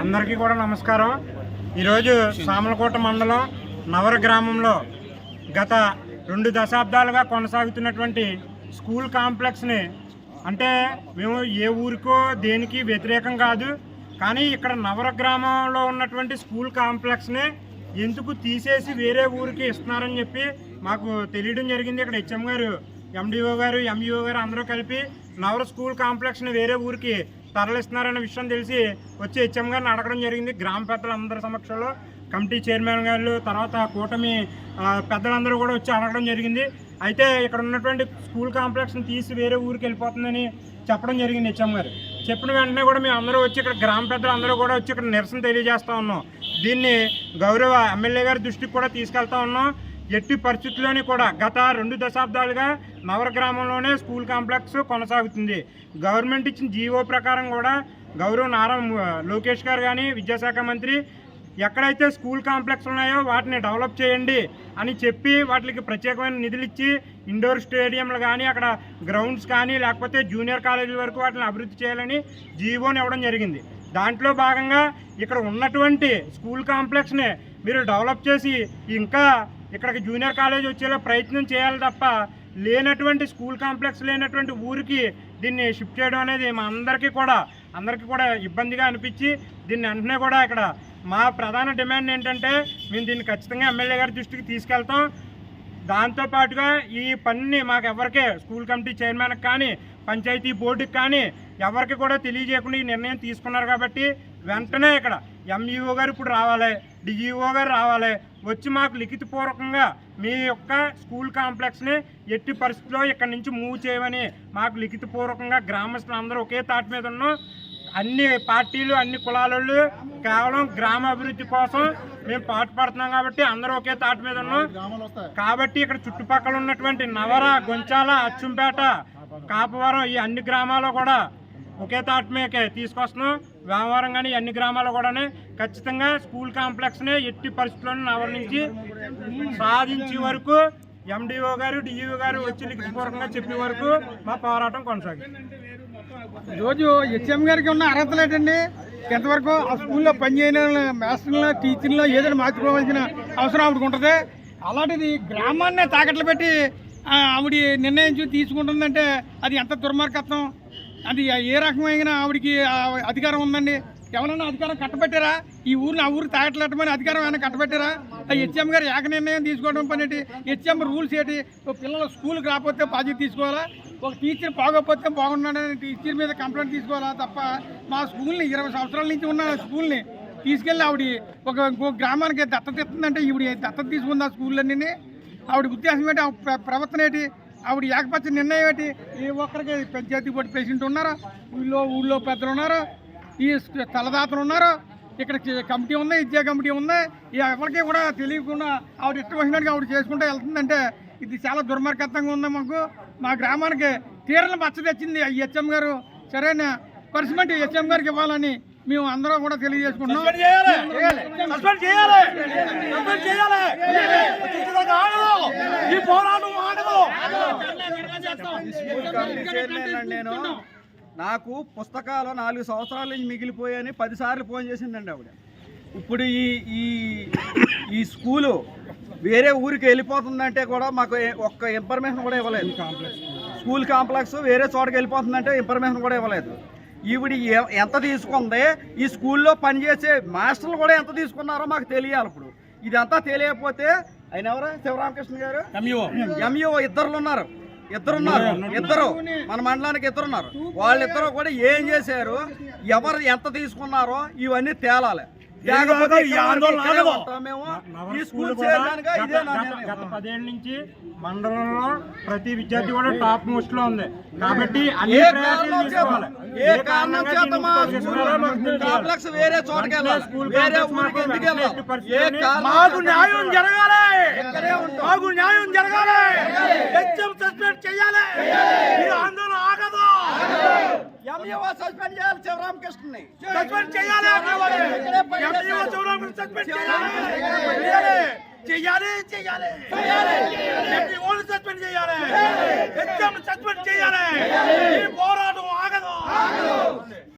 అందరికీ కూడా నమస్కారం. ఈరోజు సామలకోట మండలం నవర గ్రామంలో గత రెండు దశాబ్దాలుగా కొనసాగుతున్నటువంటి స్కూల్ కాంప్లెక్స్ని అంటే మేము ఏ ఊరికో దేనికి వ్యతిరేకం కాదు కానీ ఇక్కడ నవర గ్రామంలో ఉన్నటువంటి స్కూల్ కాంప్లెక్స్ని ఎందుకు తీసేసి వేరే ఊరికి ఇస్తున్నారని చెప్పి మాకు తెలియడం జరిగింది. ఇక్కడ హెచ్ఎం గారు ఎండిఓ గారు ఎంఈఓ గారు అందరూ కలిపి నవర స్కూల్ కాంప్లెక్స్ని వేరే ఊరికి తరలిస్తున్నారనే విషయం తెలిసి వచ్చి హెచ్ఎం గారిని అడగడం జరిగింది. గ్రామ పెద్దలందరి సమక్షంలో కమిటీ చైర్మన్ గారు తర్వాత కూటమి పెద్దలందరూ కూడా వచ్చి అడగడం జరిగింది. అయితే ఇక్కడ ఉన్నటువంటి స్కూల్ కాంప్లెక్స్ని తీసి వేరే ఊరికి వెళ్ళిపోతుందని చెప్పడం జరిగింది హెచ్ఎం గారు. చెప్పిన వెంటనే కూడా మేము అందరూ వచ్చి ఇక్కడ గ్రామ పెద్దలు అందరూ కూడా వచ్చి ఇక్కడ నిరసన తెలియజేస్తూ ఉన్నాం. దీన్ని గౌరవ ఎమ్మెల్యే గారి దృష్టికి కూడా తీసుకెళ్తా ఉన్నాం. ఎట్టి పరిస్థితుల్లోని కూడా గత రెండు దశాబ్దాలుగా నవర గ్రామంలోనే స్కూల్ కాంప్లెక్స్ కొనసాగుతుంది. గవర్నమెంట్ ఇచ్చిన జీవో ప్రకారం కూడా గౌరవ నారా లోకేష్ గారు కానీ విద్యాశాఖ మంత్రి ఎక్కడైతే స్కూల్ కాంప్లెక్స్ ఉన్నాయో వాటిని డెవలప్ చేయండి అని చెప్పి వాటికి ప్రత్యేకమైన నిధులు ఇచ్చి ఇండోర్ స్టేడియంలు కానీ అక్కడ గ్రౌండ్స్ కానీ లేకపోతే జూనియర్ కాలేజీల వరకు వాటిని అభివృద్ధి చేయాలని జీవోని ఇవ్వడం జరిగింది. దాంట్లో భాగంగా ఇక్కడ ఉన్నటువంటి స్కూల్ కాంప్లెక్స్ని మీరు డెవలప్ చేసి ఇంకా ఇక్కడికి జూనియర్ కాలేజ్ వచ్చేలా ప్రయత్నం చేయాలి తప్ప లేనటువంటి స్కూల్ కాంప్లెక్స్ లేనటువంటి ఊరికి దీన్ని షిఫ్ట్ చేయడం అనేది మా అందరికీ కూడా అందరికీ కూడా ఇబ్బందిగా అనిపించి దీన్ని వెంటనే కూడా ఇక్కడ మా ప్రధాన డిమాండ్ ఏంటంటే మేము దీన్ని ఖచ్చితంగా ఎమ్మెల్యే గారి దృష్టికి తీసుకెళ్తాం. దాంతోపాటుగా ఈ పనిని మాకు ఎవరికే స్కూల్ కమిటీ చైర్మన్కి కానీ పంచాయతీ బోర్డుకి కానీ ఎవరికి కూడా తెలియజేయకుండా ఈ నిర్ణయం తీసుకున్నారు కాబట్టి వెంటనే ఇక్కడ ఎంఈఓ గారు ఇప్పుడు రావాలి డిఈఓ గారు రావాలి. వచ్చి మాకు లిఖితపూర్వకంగా మీ యొక్క స్కూల్ కాంప్లెక్స్ని ఎట్టి పరిస్థితిలో ఇక్కడ నుంచి మూవ్ చేయమని మాకు లిఖితపూర్వకంగా గ్రామస్తులు అందరూ ఒకే తాటి మీద ఉన్నాం. అన్ని పార్టీలు అన్ని కులాలు కేవలం గ్రామ అభివృద్ధి కోసం మేము పాటుపడుతున్నాం కాబట్టి అందరూ ఒకే తాటి మీద ఉన్నాం. కాబట్టి ఇక్కడ చుట్టుపక్కల ఉన్నటువంటి నవర గొంచాల అచ్చుంపేట కాపవరం ఈ అన్ని గ్రామాల్లో కూడా ఒకే తాటి మేకే తీసుకొస్తున్నాం. వ్యవహారం కానీ అన్ని గ్రామాలు కూడా ఖచ్చితంగా స్కూల్ కాంప్లెక్స్ని ఎట్టి పరిస్థితుల్లోనే ఆవరణించి సాధించే వరకు ఎండిఓ గారు డిఈఓ గారు వచ్చి లిఖితపూర్వకంగా చెప్పే వరకు మా పోరాటం కొనసాగింది. రోజు హెచ్ఎం గారికి ఉన్న అర్హతలు ఏంటండి? ఎంతవరకు ఆ స్కూల్లో పనిచేయని మాస్టర్లో టీచర్లో ఏదైనా మార్చుకోవాల్సిన అవసరం ఆవిడకు ఉంటుంది? అలాంటిది గ్రామాన్నే తాకట్లు పెట్టి ఆవిడ నిర్ణయించి తీసుకుంటుందంటే అది ఎంత దుర్మార్గత్వం? అది ఏ రకమైన ఆవిడకి అధికారం ఉందండి. ఎవరైనా అధికారం కట్టబెట్టారా? ఈ ఊరిని ఆ ఊరు తాగట్లెట్టమని అధికారం ఏమైనా కట్టబెట్టారా? హెచ్ఎం గారు ఏక నిర్ణయం తీసుకోవడం పని ఏంటి? హెచ్ఎం రూల్స్ ఏంటి? పిల్లలు స్కూల్కి రాకపోతే బాధ్యత తీసుకోవాలా? ఒక టీచర్ బాగోకపోతే బాగున్నాడని టీచర్ మీద కంప్లైంట్ తీసుకోవాలా తప్ప మా స్కూల్ని ఇరవై సంవత్సరాల నుంచి ఉన్న స్కూల్ని తీసుకెళ్ళి ఆవిడ ఒక ఇంకో గ్రామానికి దత్తత ఇస్తుందంటే ఈవిడ దత్తత తీసుకుందా ఆ స్కూళ్ళన్నీ ఆవిడ ఉద్దేశం ఏంటి? ఆ ప్రవర్తన ఏంటి? ఆవిడ ఏకపక్ష నిర్ణయం ఏంటి? ఏ ఒక్కరికి పంచాయతీ బోర్డు ప్రెసిడెంట్ ఉన్నారా? ఊళ్ళో ఊళ్ళో పెద్దలు ఉన్నారు? ఈ తలదాతలు ఉన్నారు? ఇక్కడ కమిటీ ఉంది విద్యా కమిటీ ఉంది. ఈ ఎవరికి కూడా తెలియకుండా ఆవిడ ఇష్టం వచ్చినట్టుగా ఆవిడ చేసుకుంటూ వెళ్తుందంటే ఇది చాలా దుర్మార్గత్వంగా ఉంది మాకు. మా గ్రామానికి తీరని పచ్చ తెచ్చింది ఈ హెచ్ఎం గారు. సరైన పర్సమెంట్ హెచ్ఎం గారికి ఇవ్వాలని మేము అందరం కూడా తెలియజేసుకుంటున్నాం సస్పెండ్ చేయాలి సస్పెండ్ చేయాలి ఖచ్చితంగా ఆగదు ఈ పోరాటం ఆగదు స్కూల్ కమిటీ చైర్మన్ అండి నేను. నాకు పుస్తకాలు నాలుగు సంవత్సరాల నుంచి మిగిలిపోయాయని పదిసార్లు ఫోన్ చేసిందండి ఆవిడ. ఇప్పుడు ఈ ఈ ఈ స్కూలు వేరే ఊరికి వెళ్ళిపోతుందంటే కూడా మాకు ఒక్క ఇన్ఫర్మేషన్ కూడా ఇవ్వలేదు. స్కూల్ కాంప్లెక్స్ వేరే చోటకి వెళ్ళిపోతుందంటే ఇన్ఫర్మేషన్ కూడా ఇవ్వలేదు. ఈవిడ ఎంత తీసుకుంది? ఈ స్కూల్లో పనిచేసే మాస్టర్లు కూడా ఎంత తీసుకున్నారో మాకు తెలియాలి ఇప్పుడు. ఇదంతా తెలియకపోతే ఆయన ఎవరు? శివరామకృష్ణ గారు? ఎంఈఓ ఇద్దరు ఉన్నారు. ఇద్దరు ఉన్నారు. ఇద్దరు. మన మండలానికి ఇద్దరు ఉన్నారు వాళ్ళిద్దరు కూడా ఏం చేశారు? ఎవరు ఎంత తీసుకున్నారో ఇవన్నీ తేలాలి. లేకపోతే ఈ ఆందోళన మేము. ఈ స్కూల్ గత- ఇదే నా గత- నిర్ణయం. గత పదేళ్ళ నుంచి మండలంలో ప్రతి విద్యార్థి కూడా టాప్ మోస్ట్లో ఉంది. కాబట్టి అన్ని ఏ ప్రయారిటీలు కారణం చేత? తీసుకోవాలి. ఏ చేత మా స్కూల్. కాంప్లెక్స్ వేరే చోటకి వెళ్ళాలి స్కూల్ వేరే కాంప్లెక్స్ ఊరికి మాకు ఎందుకు వెంటనే వెళ్ళాలి? ఎట్టి పరిస్థితుల్లోనే ఏ కారణం మాకు చేత? న్యాయం జరగాలి. మాకు న్యాయం జరగాలి. హెచ్ఎం సస్పెండ్ చేయాలి. ఈ ఆందోళన ఆగదు. ఎంఈఓ సస్పెండ్ చేయాలి శివరామకృష్ణని సస్పెండ్ చేయాలి. ఎంఈఓ చౌరాకుని సస్పెండ్ చేయాలి. చేయాలి. చేయాలి. చేయాలి. ఎంఈఓని సస్పెండ్ చేయాలి. హెచ్ఎం సస్పెండ్ చేయాలి. ఈ పోరాటం ఆగదు.